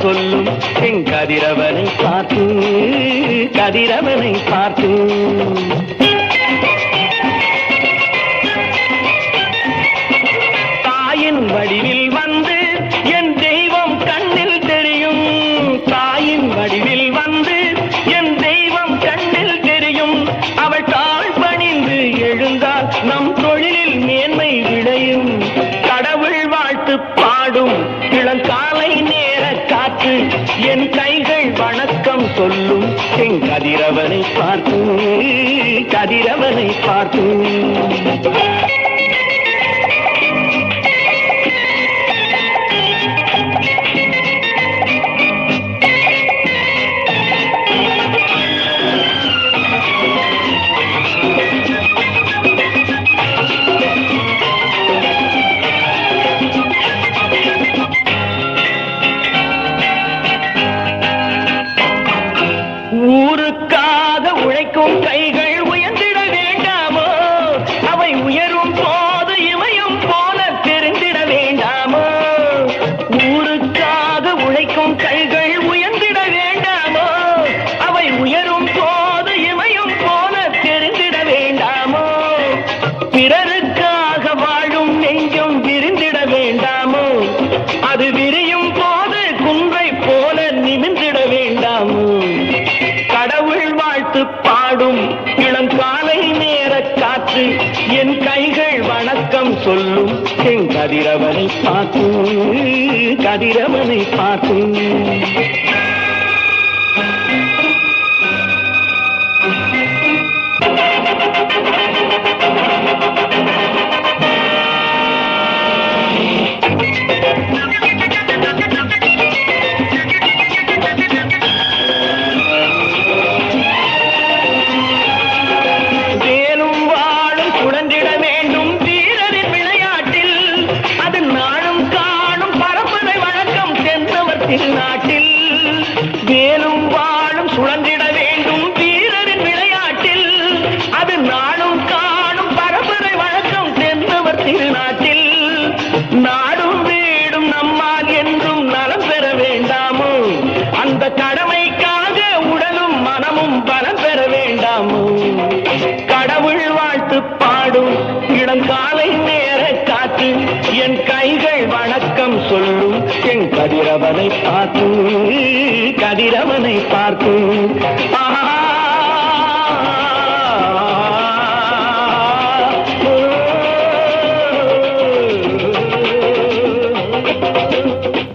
சொல்லும் கதிரவனை பார்த்து கதிரவனை பார்த்து. தாயின் வடிவில் வந்து என் தெய்வம் கண்ணில் தெரியும். தாயின் வடிவில் வந்து என் தெய்வம் கண்ணில் தெரியும். அவள் தாழ் பணிந்து எழுந்தால் நம் தொழிலில் மேன்மை விளையும். கடவுள் வாழ்த்து பாடும் இளங்காலை நே பார்த்து என் கைகள் வணக்கம் சொல்லும். என் கதிரவனை பார்த்து கதிரவனை பார்த்து ஊருக்காக உழைக்கும் கைகள் உயர்ந்திட வேண்டாமோ? அவை உயரும் போது இமயம் போல தெரிந்திட வேண்டாமோ? ஊருக்காக உழைக்கும் கைகள் உயர்ந்திட வேண்டாமோ? அவை உயரும் போது இமயம் போல தெரிந்திட வேண்டாமோ? பிறருக்காக வாழும் நெஞ்சம் விரிந்திட வேண்டாமோ? அது விரியும் பாடும் இளம் காலை நேர காற்று என் கைகள் வணக்கம் சொல்லும். என் கதிரவனை பார்த்து கதிரவனை பார்த்து திருநாட்டில் வேலும் வாழும் சுழந்திட வேண்டும் வீரரின் விளையாட்டில். அது நாளும் காணும் பரம்பரை வழக்கம் தென்னவர் திருநாட்டில். நாடும் வீடும் நம்மால் என்றும் நலம் பெற வேண்டாமோ? அந்த கடமைக்காக உடலும் மனமும் பலம் பெற வேண்டாமோ? கடவுள் வாழ்த்து பாடும் இளங்காலை நேர காத்து என் கைகள் வணக்கம் சொல்லும் கதிரவனை பார்த்து கதிரவனை பார்த்து ஆஹா!